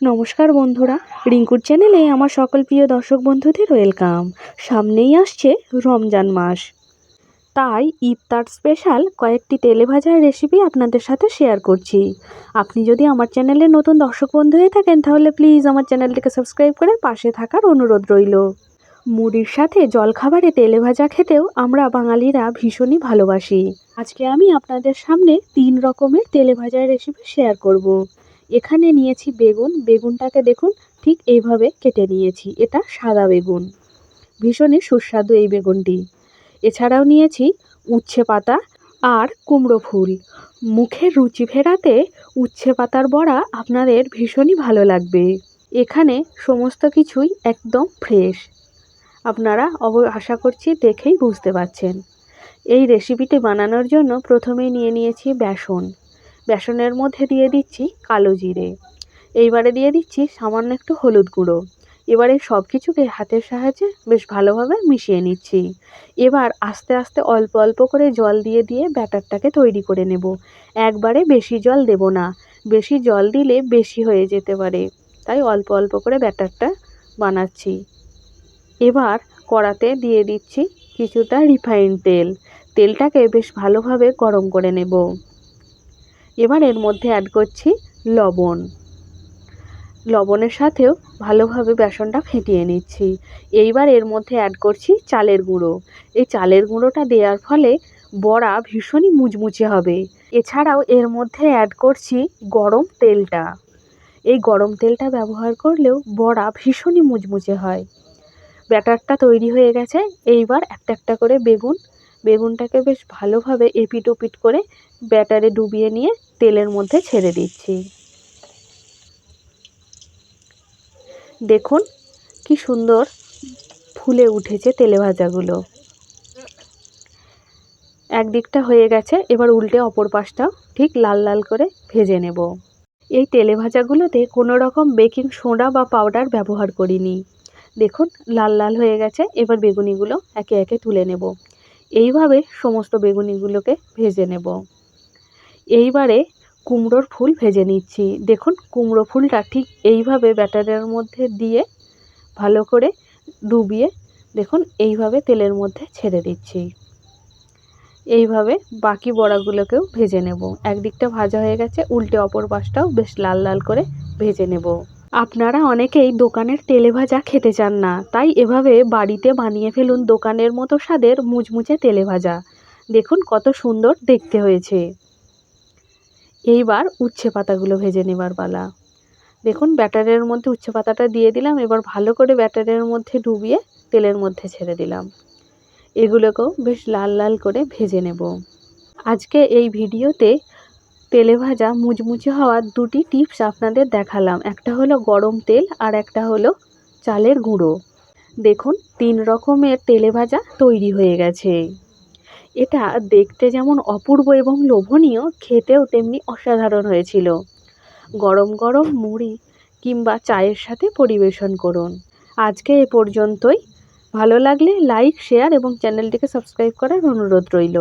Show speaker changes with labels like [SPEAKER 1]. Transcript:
[SPEAKER 1] নমস্কার বন্ধুরা। রিঙ্কুর চ্যানেলে আমার সকল প্রিয় দর্শক বন্ধুদের ওয়েলকাম। সামনেই আসছে রমজান মাস। তাই ইফতার স্পেশাল কয়েকটি তেলে ভাজার রেসিপি আপনাদের সাথে শেয়ার করছি। আপনি যদি আমার চ্যানেলে নতুন দর্শক বন্ধু হয়ে থাকেন, তাহলে প্লিজ আমার চ্যানেলটিকে সাবস্ক্রাইব করে পাশে থাকার অনুরোধ রইল। মুড়ির সাথে জলখাবারে তেলে ভাজা খেতেও আমরা বাঙালিরা ভীষণই ভালোবাসি। আজকে আমি আপনাদের সামনে তিন রকমের তেলে ভাজার রেসিপি শেয়ার করব। এখানে নিয়েছি বেগুন। বেগুনটাকে দেখুন, ঠিক এইভাবে কেটে নিয়েছি। এটা সাদা বেগুন। ভীষণই সুস্বাদু এই বেগুনটি। এছাড়াও নিয়েছি উচ্ছে পাতা আর কুমড়ো ফুল। মুখের রুচি ফেরাতে উচ্ছে পাতার বড়া আপনাদের ভীষণই ভালো লাগবে। এখানে সমস্ত কিছুই একদম ফ্রেশ। আপনারা অব, আশা করছি দেখেই বুঝতে পারছেন। এই রেসিপিটি বানানোর জন্য প্রথমেই নিয়ে নিয়েছি বেসন। বেসনের মধ্যে দিয়ে দিচ্ছি কালো জিরে। এইবারে দিয়ে দিচ্ছি সামান্য একটু হলুদ গুঁড়ো। এবারে সব কিছুকে হাতের সাহায্যে বেশ ভালোভাবে মিশিয়ে নিচ্ছি। এবার আস্তে আস্তে অল্প অল্প করে জল দিয়ে দিয়ে ব্যাটারটাকে তৈরি করে নেব। একবারে বেশি জল দেব না। বেশি জল দিলে বেশি হয়ে যেতে পারে। তাই অল্প অল্প করে ব্যাটারটা বানাচ্ছি। এবার কড়াতে দিয়ে দিচ্ছি কিছুটা রিফাইন তেল। তেলটাকে বেশ ভালোভাবে গরম করে নেব। এবার এর মধ্যে অ্যাড করছি লবণ। লবণের সাথেও ভালোভাবে বেসনটা ফেটিয়ে নিচ্ছি। এইবার এর মধ্যে অ্যাড করছি চালের গুঁড়ো। এই চালের গুঁড়োটা দেওয়ার ফলে বড়া ভীষণই মুচমুচে হবে। এছাড়াও এর মধ্যে অ্যাড করছি গরম তেলটা। এই গরম তেলটা ব্যবহার করলেও বড়া ভীষণই মুচমুচে হয়। ব্যাটারটা তৈরি হয়ে গেছে। এইবার একটা একটা করে বেগুন বেগুনটাকে বেশ ভালোভাবে এপিট ওপিট করে ব্যাটারে ডুবিয়ে নিয়ে তেলের মধ্যে ছেড়ে দিচ্ছি। দেখুন কি সুন্দর ফুলে উঠেছে তেলে ভাজাগুলো। একদিকটা হয়ে গেছে, এবার উল্টে অপর পাশটাও ঠিক লাল লাল করে ভেজে নেব। এই তেলে ভাজাগুলোতে কোনো রকম বেকিং সোডা বা পাউডার ব্যবহার করিনি। দেখুন লাল লাল হয়ে গেছে, এবার বেগুনিগুলো একে একে তুলে নেব। এইভাবে সমস্ত বেগুনিগুলোকে ভেজে নেব। এইবারে কুমড়োর ফুল ভেজে নিচ্ছি। দেখুন, কুমড়ো ফুলটা ঠিক এইভাবে ব্যাটারের মধ্যে দিয়ে ভালো করে ডুবিয়ে দেখুন, এইভাবে তেলের মধ্যে ছেড়ে দিচ্ছি। এইভাবে বাকি বড়াগুলোকেও ভেজে নেব। একদিকটা ভাজা হয়ে গেছে, উল্টে অপর পাশটাও বেশ লাল লাল করে ভেজে নেব। আপনারা অনেকেই দোকানের তেলে ভাজা খেতে চান না, তাই এভাবে বাড়িতে বানিয়ে ফেলুন দোকানের মতো স্বাদের মুচমুচে তেলে ভাজা দেখুন কত সুন্দর দেখতে হয়েছে। এইবার উচ্ছে পাতাগুলো ভেজে নেবার পালা। দেখুন ব্যাটারের মধ্যে উচ্ছে পাতাটা দিয়ে দিলাম, এবার ভালো করে ব্যাটারের মধ্যে ডুবিয়ে তেলের মধ্যে ছেড়ে দিলাম। এগুলোকেও বেশ লাল লাল করে ভেজে নেব। আজকে এই ভিডিওতে তেলে ভাজা মুচমুচে হওয়ার দুটি টিপস আপনাদের দেখালাম। একটা হলো গরম তেল আর একটা হলো চালের গুঁড়ো। দেখুন, তিন রকমের তেলে ভাজা তৈরি হয়ে গেছে। এটা দেখতে যেমন অপূর্ব এবং লোভনীয়, খেতেও তেমনি অসাধারণ হয়েছিল। গরম গরম মুড়ি কিংবা চায়ের সাথে পরিবেশন করুন। আজকে এ পর্যন্তই। ভালো লাগলে লাইক, শেয়ার এবং চ্যানেলটিকে সাবস্ক্রাইব করার অনুরোধ রইল।